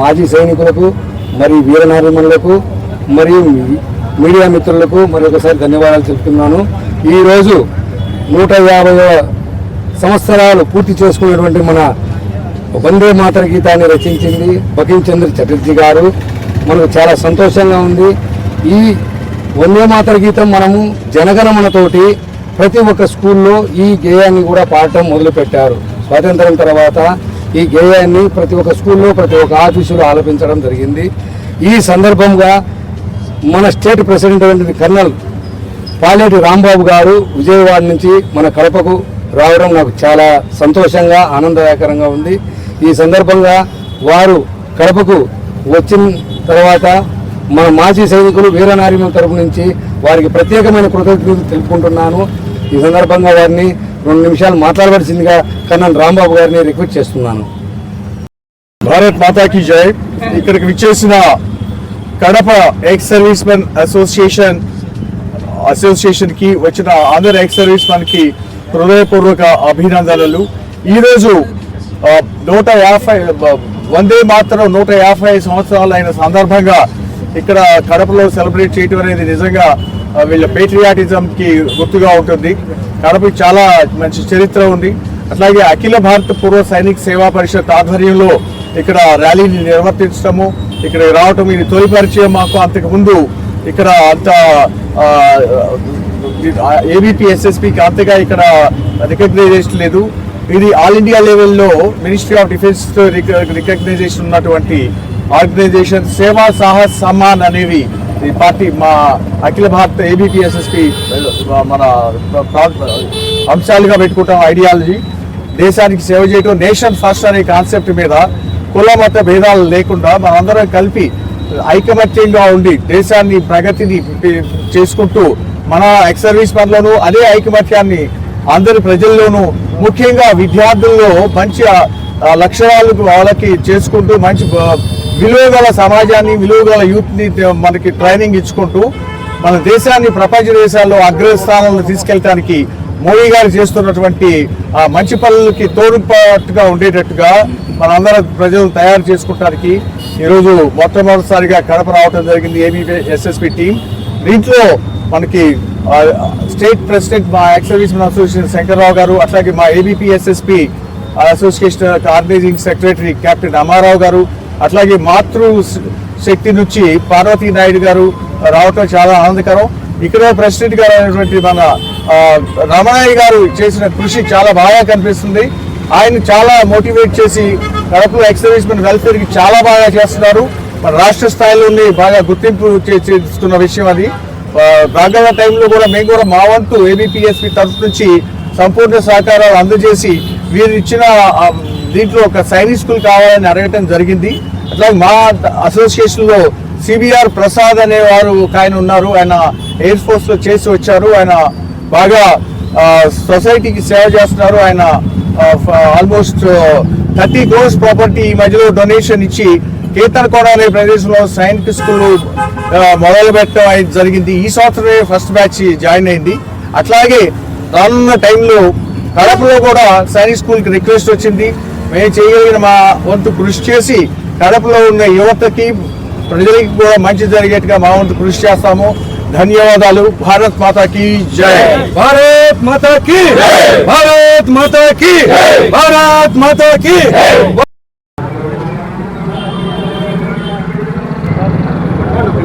మాజీ సైనికులకు మరి వీరనారిమణులకు మరియు మీడియా మిత్రులకు మరి ఒకసారి ధన్యవాదాలు చెప్తున్నాను. ఈరోజు నూట యాభై సంవత్సరాలు పూర్తి చేసుకున్నటువంటి మన వందే మాతర గీతాన్ని రచించింది బకిం చంద్ర చటర్జీ గారు. మనకు చాలా సంతోషంగా ఉంది. ఈ వందే మాతర గీతం మనము జనగణమనతోటి ప్రతి ఒక్క స్కూల్లో ఈ గేయాన్ని కూడా పాడటం మొదలుపెట్టారు. స్వాతంత్రం తర్వాత ఈ గేయాన్ని ప్రతి ఒక్క స్కూల్లో ప్రతి ఒక్క ఆఫీసులో ఆలపించడం జరిగింది. ఈ సందర్భంగా మన స్టేట్ ప్రెసిడెంట్ అయినటువంటి కర్నల్ పాలేటి రాంబాబు గారు విజయవాడ నుంచి మన కడపకు రావడం నాకు చాలా సంతోషంగా ఆనందదాయకరంగా ఉంది. ఈ సందర్భంగా వారు కడపకు వచ్చిన తర్వాత మన మాజీ సైనికులు వీరనారిమ తరపు నుంచి వారికి ప్రత్యేకమైన కృతజ్ఞతలు తెలుపుకుంటున్నాను. ఈ సందర్భంగా వారిని రెండు నిమిషాలు మాట్లాడవలసిందిగా కర్నల్ రాంబాబు గారిని రిక్వెస్ట్ చేస్తున్నాను. భారత్ మాతాకి జై. ఇక్కడికి విచ్చేసిన Kadapa ex service men association అసోసియేషన్కి వచ్చిన ఆంధ్ర ఎక్స్ సర్వీస్ మెన్కి హృదయపూర్వక అభినందనలు. ఈరోజు నూట యాభై వందే మాత్రం నూట యాభై సంవత్సరాలు అయిన సందర్భంగా ఇక్కడ కడపలో సెలబ్రేట్ చేయటం అనేది నిజంగా వీళ్ళ పేట్రియాటిజం కి గుర్తుగా ఉంటుంది. కడపకి చాలా మంచి చరిత్ర ఉంది. అట్లాగే అఖిల భారత పూర్వ సైనిక సేవా పరిషత్ ఆధ్వర్యంలో ఇక్కడ ర్యాలీని నిర్వర్తించడము ఇక్కడ రావటం ఇది తొలి పరిచయం మాకు. అంతకు ముందు ఇక్కడ అంత ఏబిపి ఎస్ఎస్పికి అంతగా ఇక్కడ రికగ్నైజేషన్ లేదు. ఇది ఆల్ ఇండియా లెవెల్లో మినిస్ట్రీ ఆఫ్ డిఫెన్స్ రికగ్నైజేషన్ ఉన్నటువంటి ఆర్గనైజేషన్. సేవా సాహస్ సమ్మాన్ అనేవి ఈ పార్టీ మా అఖిల భారత ఏబిపిఎస్ఎస్పి మన అంశాలుగా పెట్టుకుంటాం ఐడియాలజీ దేశానికి సేవ చేయటం నేషన్ ఫస్ట్ అనే కాన్సెప్ట్ మీద కుల మత భేదాలు లేకుండా మనందరం కలిపి ఐకమత్యంగా ఉండి దేశాన్ని ప్రగతిని చేసుకుంటూ మన ఎక్స్ సర్వీస్ పనులను అదే ఐకమత్యాన్ని అందరి ప్రజల్లోనూ ముఖ్యంగా విద్యార్థుల్లో మంచి లక్షణాలు వాళ్ళకి చేసుకుంటూ మంచి విలువగల సమాజాన్ని విలువగల యూత్ని మనకి ట్రైనింగ్ ఇచ్చుకుంటూ మన దేశాన్ని ప్రపంచ దేశాల్లో అగ్రస్థానంలో తీసుకెళ్ళటానికి మోడీ గారు చేస్తున్నటువంటి ఆ మంచి పనులకి తోడుపాటుగా ఉండేటట్టుగా మనందరం ప్రజలు తయారు చేసుకుంటానికి ఈరోజు మొట్టమొదటిసారిగా కడప రావడం జరిగింది ఏబీ ఎస్ఎస్పి టీం. దీంట్లో మనకి స్టేట్ ప్రెసిడెంట్ మా ఎక్స్ సర్వీస్ అసోసియేషన్ శంకర్రావు గారు అట్లాగే మా ABPSSP association organising secretary captain Ammarao గారు అట్లాగే మాతృ శక్తి నుంచి పార్వతీ నాయుడు గారు రావటం చాలా ఆనందకరం. ఇక్కడ ప్రెసిడెంట్ గారు అయినటువంటి మన రమణయ్య గారు చేసిన కృషి చాలా బాగా కనిపిస్తుంది. ఆయన చాలా మోటివేట్ చేసి కడపలో ఎక్స్ వెల్ఫేర్కి చాలా బాగా చేస్తున్నారు. మన రాష్ట్ర స్థాయిలోనే బాగా గుర్తింపు చే- చేస్తున్న విషయం అది. రాగల టైంలో కూడా మేము కూడా మా వంతు ఏబిపిఎస్పి తరఫు నుంచి సంపూర్ణ సహకారాలు అందజేసి వీరు ఇచ్చిన దీంట్లో ఒక సైనిక్ స్కూల్ కావాలని అడగటం జరిగింది. అట్లాగే మా అసోసియేషన్లో సిబిఆర్ ప్రసాద్ అనే వారు ఒక ఆయన ఉన్నారు. ఆయన ఎయిర్ ఫోర్స్లో చేసి వచ్చారు. ఆయన బాగా సొసైటీకి సేవ చేస్తున్నారు. ఆయన ఆల్మోస్ట్ థర్టీ క్రోర్స్ ప్రాపర్టీ ఈ మధ్యలో డొనేషన్ ఇచ్చి కేతనకోడ అనే ప్రదేశంలో సైనిక్ స్కూల్ మొదలు పెట్టడం జరిగింది. ఈ సంవత్సరమే ఫస్ట్ బ్యాచ్ జాయిన్ అయింది. అట్లాగే రానున్న టైంలో కడపలో కూడా సైనిక్ స్కూల్కి రిక్వెస్ట్ వచ్చింది. మేము చేయగలిగిన మా వంతు కృషి చేసి కడపలో ఉన్న యువతకి ప్రజలకి కూడా మంచి జరిగేట్టుగా మా వంతు కృషి చేస్తాము. ధన్యవాదాలు. భారత్ మాతాకి జై. భారత్ మాతా కీ భారత్ మాతా కీ భారత్ మాతా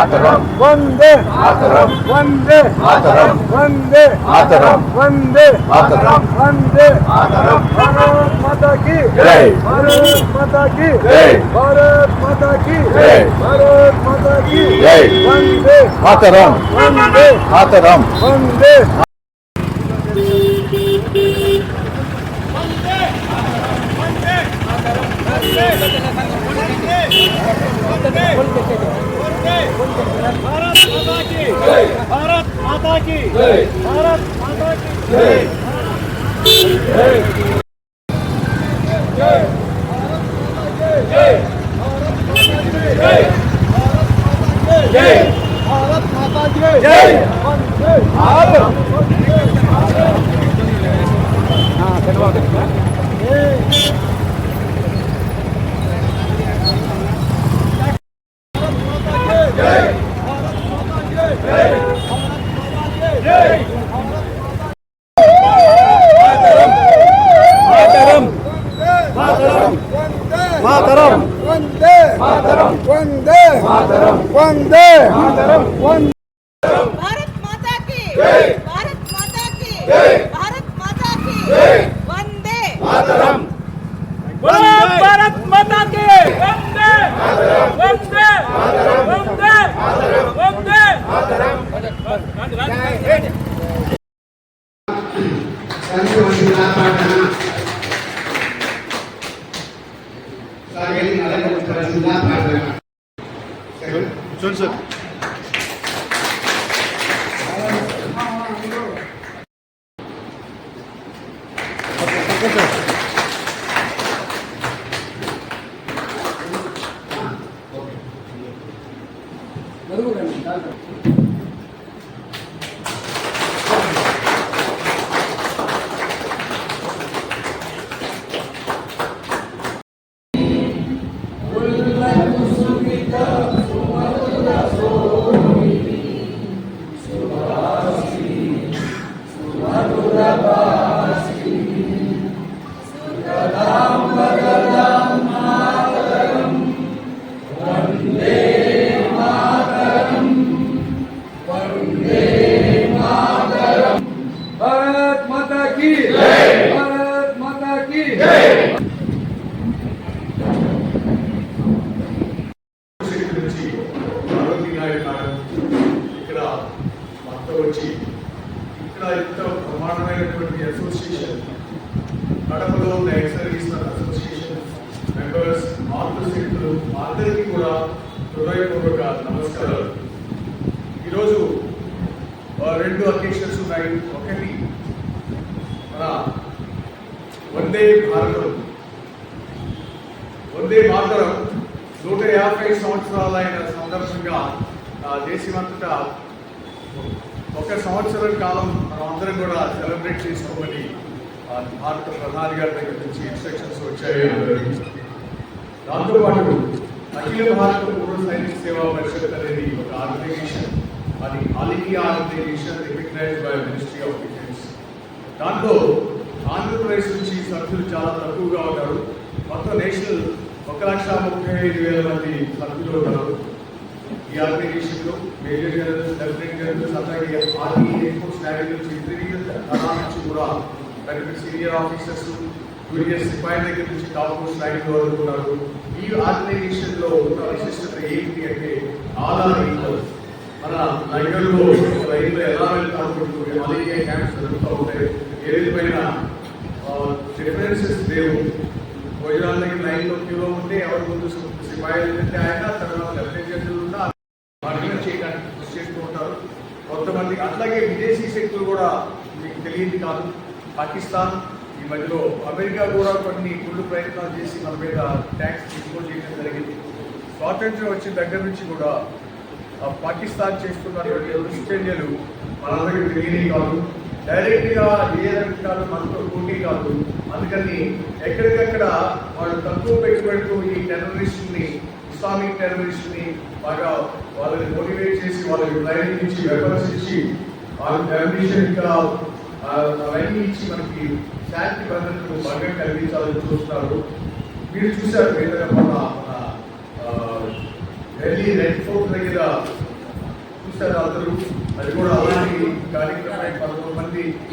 மாதரம் வந்தே மாதரம் வந்தே மாதரம் வந்தே மாதரம் வந்தே மாதரம் வந்தே மாதரம் பாரத் மாதா கி ஜெய் பாரத் மாதா கி ஜெய் பாரத் மாதா கி ஜெய் பாரத் மாதா கி ஜெய் வந்தே மாதரம் வந்தே மாதரம் வந்தே Thank you. భారత్ మాతాకి భారత్ మాతాకి భారత్ మాతాకి భారత్ మాతాకి భారత్ మాతాకి మాతరం మాతరం వందే మాతరం వందే మాతరం వందే మాతరం వందే భారత్ మాతా కీ జై భారత్ మాతా కీ జై భారత్ మాతా కీ జై వందే. మాతరం భారత్ మాతా కీ వందే. మాతరం హృదయపూర్వక నమస్కారాలు. ఈరోజు రెండు అకేషన్స్ ఉన్నాయి. ఒకటి మన వందే భారతం. వందే మాతరం నూట యాభై సంవత్సరాలైన సందర్భంగా ఆ, దేశమంతటా ఒక సంవత్సరం కాలం మనం అందరం కూడా సెలబ్రేట్ చేసుకోమని భారత ప్రధాని గారి దగ్గర నుంచి ఇన్స్ట్రక్షన్స్ వచ్చాయి. దాంతోపాటు అఖిల భారత పూర్వ సైనిక సేవా పరిషత్ అనేది ఒక ఆర్గనైజేషన్ అది all organisation recognised by ministry of defence. దాంట్లో ఆంధ్రప్రదేశ్ నుంచి సభ్యులు చాలా తక్కువగా ఉన్నారు. మొత్తం నేషనల్ ఒక లక్ష ముప్పై ఐదు వేల మంది సభ్యులు ఉన్నారు. ఈ ఆర్గనైజేషన్లో మేజర్ జనరల్ లెఫ్టినెంట్ జనరల్ అలాగే ఆర్మీ ఎయిర్ ఫోర్స్ నేవీ నుంచి నుంచి కూడా మరి సీనియర్ ఆఫీసర్స్ జూనియర్ సిపాయి దగ్గర నుంచి టాప్ స్లైడ్ ర్యాంక్ వరకు ఉన్నారు ఈ ఆర్గనైజేషన్లో ఉన్న విశిష్టత ఏంటి అంటే ఆల్ ఆర్ మన నగరంలో రైల్లో ఎలా వెళ్తారు అలాగే క్యాంప్స్ జరుగుతూ ఉంటాయి. ఏ విధమైన డిఫరెన్సెస్ లేవు. భోజనాల దగ్గర లైన్లో క్యూలో ఉంటే ఎవరి ముందు సిపాయిలు తింటే ఆయన తర్వాత లెఫ్టినెంట్ ఉన్నా అర్థం చేయడానికి కృషి చేస్తూ ఉంటారు. కొంతమంది అట్లాగే విదేశీ శక్తులు కూడా మీకు తెలియదు కాదు. పాకిస్తాన్ ఈ మధ్యలో అమెరికా కూడా కొన్ని గుళ్ళు ప్రయత్నాలు చేసి మన మీద ట్యాక్స్ ఇంపోజ్ చేయడం జరిగింది. స్వాతంత్రం వచ్చిన దగ్గర నుంచి కూడా పాకిస్తాన్ చేస్తున్నటువంటి దుశ్చర్యలు మనందరికీ తెలియని కాదు. డైరెక్ట్గా ఏ మనతో పోటీ కాదు. అందుకని ఎక్కడికక్కడ వాళ్ళు తక్కువ పెట్టుబడితో ఈ టెర్రరిస్ట్ని ఇస్లామిక్ టెర్రరిస్ట్ని బాగా వాళ్ళని మోటివేట్ చేసి వాళ్ళకి ట్రైనింగ్ ఇచ్చి వెపన్స్ ఇచ్చి ఇంకా అవన్నీ ఇచ్చి మనకి శాంతి భద్రతకు భంగం కలిగించాలని చూస్తున్నారు. మీరు చూశారు ఏదైనా మన ఢిల్లీ రెడ్ ఫోర్ట్ దగ్గర చూశారు అందరూ? అది కూడా అలాంటి కార్యక్రమం పదకొండు మంది